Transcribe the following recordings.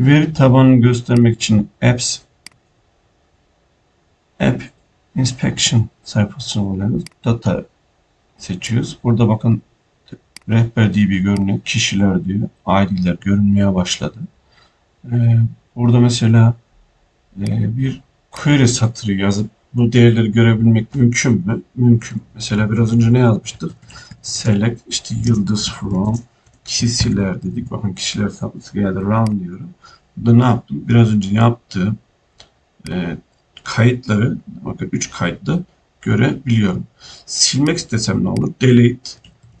Veri tabanını göstermek için apps app inspection sayfasına oluyoruz. Data seçiyoruz. Burada bakın rehber DB görünüyor. Kişiler diyor. ID'ler görünmeye başladı. Ee, burada mesela e, bir query satırı yazıp bu değerleri görebilmek mümkün mü? Mümkün. Mesela biraz önce ne yazmıştık? Select işte yıldız from kişiler dedik. Bakın kişiler tablosu geldi. Round diyorum. Burada ne yaptım? Biraz önce yaptığım e, kayıtları bakın 3 kayıtta görebiliyorum. Silmek istesem ne olur? Delete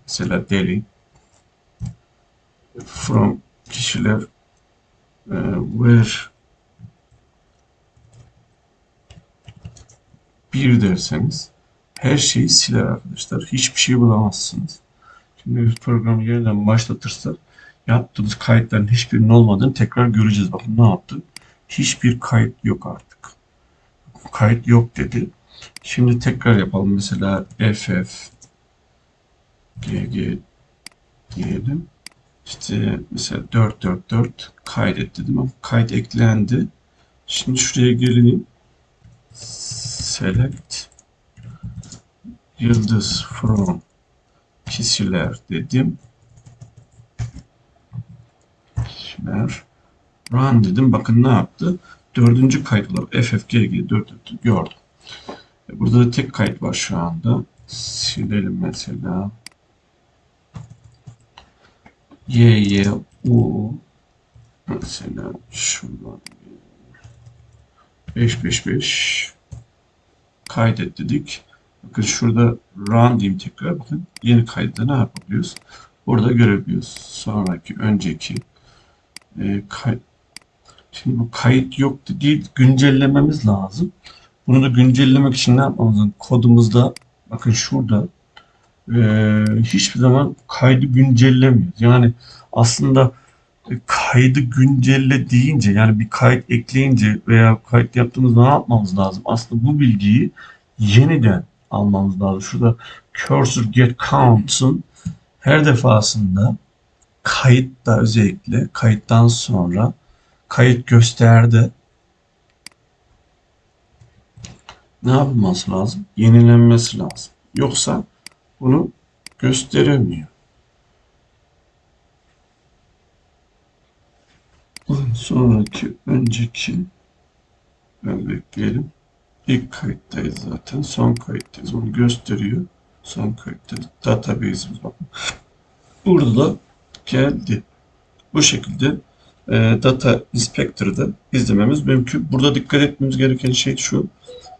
mesela delete from kişiler e, where bir derseniz her şeyi siler arkadaşlar. Hiçbir şey bulamazsınız. Şimdi biz programı yeniden başlatırsak yaptığımız kayıtların hiçbirinin olmadığını tekrar göreceğiz. Bakın ne yaptık? Hiçbir kayıt yok artık. Kayıt yok dedi. Şimdi tekrar yapalım. Mesela ff gg diyelim. İşte mesela 444 kaydet dedim ama kayıt eklendi. Şimdi şuraya geleyim. Select yıldız from kişiler dedim. Kişiler run dedim. Bakın ne yaptı? Dördüncü kayıt olarak ffgg 4 gördüm. E, Burada da tek kayıt var şu anda. Silelim mesela. Y, Y, U. Mesela şuradan 555 kaydet dedik. Bakın şurada run diyeyim tekrar. Bakın yeni kayıtta ne yapabiliyoruz? Burada görebiliyoruz. Sonraki, önceki e, kay Şimdi bu kayıt yok değil, güncellememiz lazım. Bunu da güncellemek için ne yapmamız lazım? Kodumuzda bakın şurada e, hiçbir zaman kaydı güncellemiyoruz. Yani aslında e, kaydı güncelle deyince yani bir kayıt ekleyince veya kayıt yaptığımızda ne yapmamız lazım? Aslında bu bilgiyi yeniden almamız lazım. Şurada cursor get counts'un her defasında kayıtta özellikle kayıttan sonra kayıt gösterdi. Ne yapılması lazım? Yenilenmesi lazım. Yoksa bunu gösteremiyor. Sonraki önceki ben bekleyelim. İlk kayıttayız zaten. Son kayıttayız. Onu gösteriyor. Son kayıttayız. Database'imiz bakın. Burada da geldi. Bu şekilde e, Data Inspector'da izlememiz mümkün. Burada dikkat etmemiz gereken şey şu.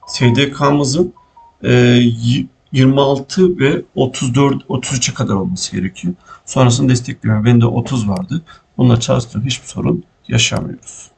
SDK'mızın e, y- 26 ve 34 33'e kadar olması gerekiyor. Sonrasını destekliyor. Bende 30 vardı. Bununla çalıştığım hiçbir sorun yaşamıyoruz.